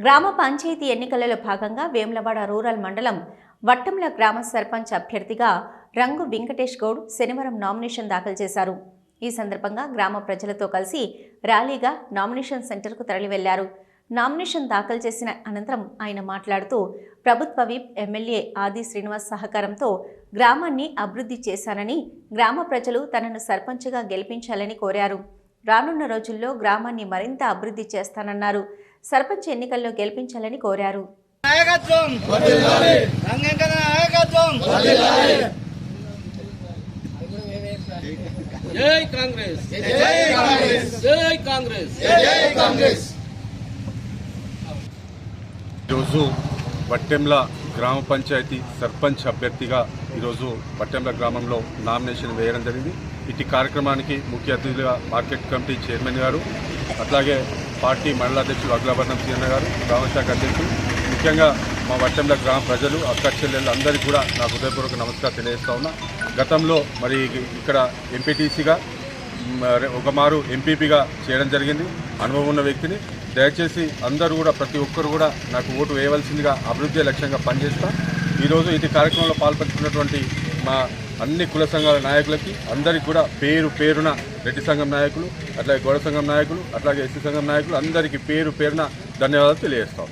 గ్రామ పంచాయతీ ఎన్నికలలో భాగంగా వేములవాడ రూరల్ మండలం వట్టంల గ్రామ సర్పంచ్ అభ్యర్థిగా రంగు వెంకటేష్ గౌడ్ శనివారం నామినేషన్ దాఖలు చేశారు. ఈ సందర్భంగా గ్రామ ప్రజలతో కలిసి ర్యాలీగా నామినేషన్ సెంటర్కు తరలివెళ్ళారు. నామినేషన్ దాఖలు చేసిన అనంతరం ఆయన మాట్లాడుతూ ప్రభుత్వ విప్ ఎమ్మెల్యే ఆది శ్రీనివాస్ సహకారంతో గ్రామాన్ని అభివృద్ధి చేశానని గ్రామ ప్రజలు తనను సర్పంచ్గా గెలిపించాలని కోరారు. రానున్న రోజుల్లో గ్రామాన్ని మరింత అభివృద్ధి చేస్తానన్నారు. సర్పంచ్ ఎన్నికల్లో గెలిపించాలని కోరారు. నాయకత్వం! రంగంకర నాయకత్వం! జై కాంగ్రెస్! జై కాంగ్రెస్! జై కాంగ్రెస్! జై కాంగ్రెస్! ఈరోజు వట్టెంల గ్రామ పంచాయతీ సర్పంచ్ అభ్యర్థిగా ఈరోజు వట్టెంల గ్రామంలో నామినేషన్ వేయడం జరిగింది. ఇటు కార్యక్రమానికి ముఖ్య అతిథులుగా మార్కెట్ కమిటీ చైర్మన్ గారు అట్లాగే పార్టీ మండల అధ్యక్షులు అగ్రవర్ణం సీఎన్ గారు గ్రామశాఖ అధ్యక్షులు ముఖ్యంగా మా వట్టెంల గ్రామ ప్రజలు అక్క చెల్లెళ్ళు అందరికీ కూడా నా హృదయపూర్వక నమస్కారం తెలియజేస్తా ఉన్నా. గతంలో మరి ఇక్కడ ఎంపీటీసీగా ఒక మారు ఎంపీపీగా చేయడం జరిగింది. అనుభవం ఉన్న వ్యక్తిని దయచేసి అందరూ కూడా ప్రతి ఒక్కరు కూడా నాకు ఓటు వేయవలసిందిగా అభివృద్ధి లక్ష్యంగా పనిచేస్తాను ఈరోజు ఇది కార్యక్రమంలో పాల్పంచుకున్నటువంటి మా అన్ని కుల సంఘాల నాయకులకి అందరికీ కూడా పేరు పేరున రెడ్డి సంఘం నాయకులు అట్లాగే గోడ సంఘం నాయకులు అట్లాగే ఎస్సీ సంఘం నాయకులు అందరికీ పేరు పేరున ధన్యవాదాలు తెలియజేస్తాం.